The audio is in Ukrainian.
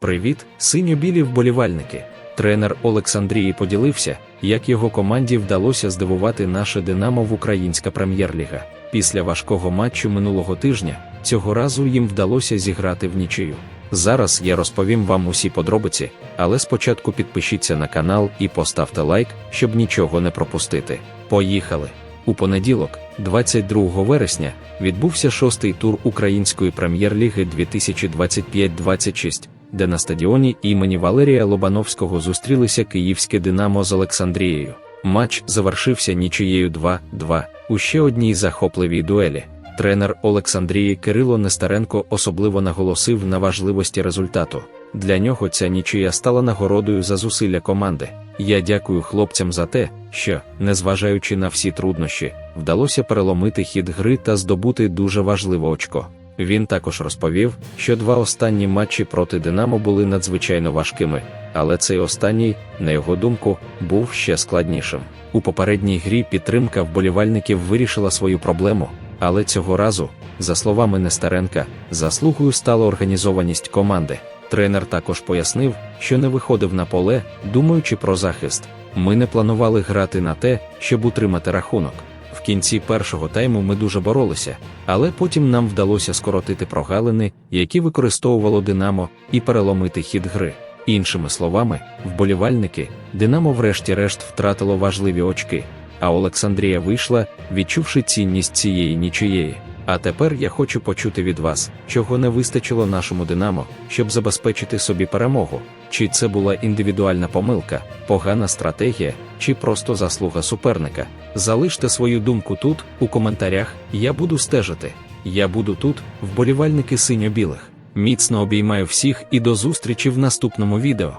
Привіт, синьо-білі вболівальники. Тренер Олександрії поділився, як його команді вдалося здивувати наше Динамо в Українська прем'єр-ліга. Після важкого матчу минулого тижня цього разу їм вдалося зіграти в нічию. Зараз я розповім вам усі подробиці, але спочатку підпишіться на канал і поставте лайк, щоб нічого не пропустити. Поїхали! У понеділок, 22 вересня, відбувся шостий тур Української прем'єр-ліги 2025-26, де на стадіоні імені Валерія Лобановського зустрілися київське Динамо з Олександрією. Матч завершився нічиєю 2-2 у ще одній захопливій дуелі. Тренер Олександрії Кирило Нестеренко особливо наголосив на важливості результату. Для нього ця нічия стала нагородою за зусилля команди. Я дякую хлопцям за те, що, незважаючи на всі труднощі, вдалося переломити хід гри та здобути дуже важливе очко. Він також розповів, що два останні матчі проти Динамо були надзвичайно важкими, але цей останній, на його думку, був ще складнішим. У попередній грі підтримка вболівальників вирішила свою проблему, але цього разу, за словами Нестеренка, заслугою стала організованість команди. Тренер також пояснив, що не виходив на поле, думаючи про захист. Ми не планували грати на те, щоб утримати рахунок. Кінці першого тайму ми дуже боролися, але потім нам вдалося скоротити прогалини, які використовувало Динамо, і переломити хід гри. Іншими словами, вболівальники, Динамо врешті-решт втратило важливі очки, а Олександрія вийшла, відчувши цінність цієї нічиєї. А тепер я хочу почути від вас, чого не вистачило нашому Динамо, щоб забезпечити собі перемогу. Чи це була індивідуальна помилка, погана стратегія, чи просто заслуга суперника? Залиште свою думку тут, у коментарях, я буду стежити. Я буду тут, вболівальники синьо-білих. Міцно обіймаю всіх і до зустрічі в наступному відео.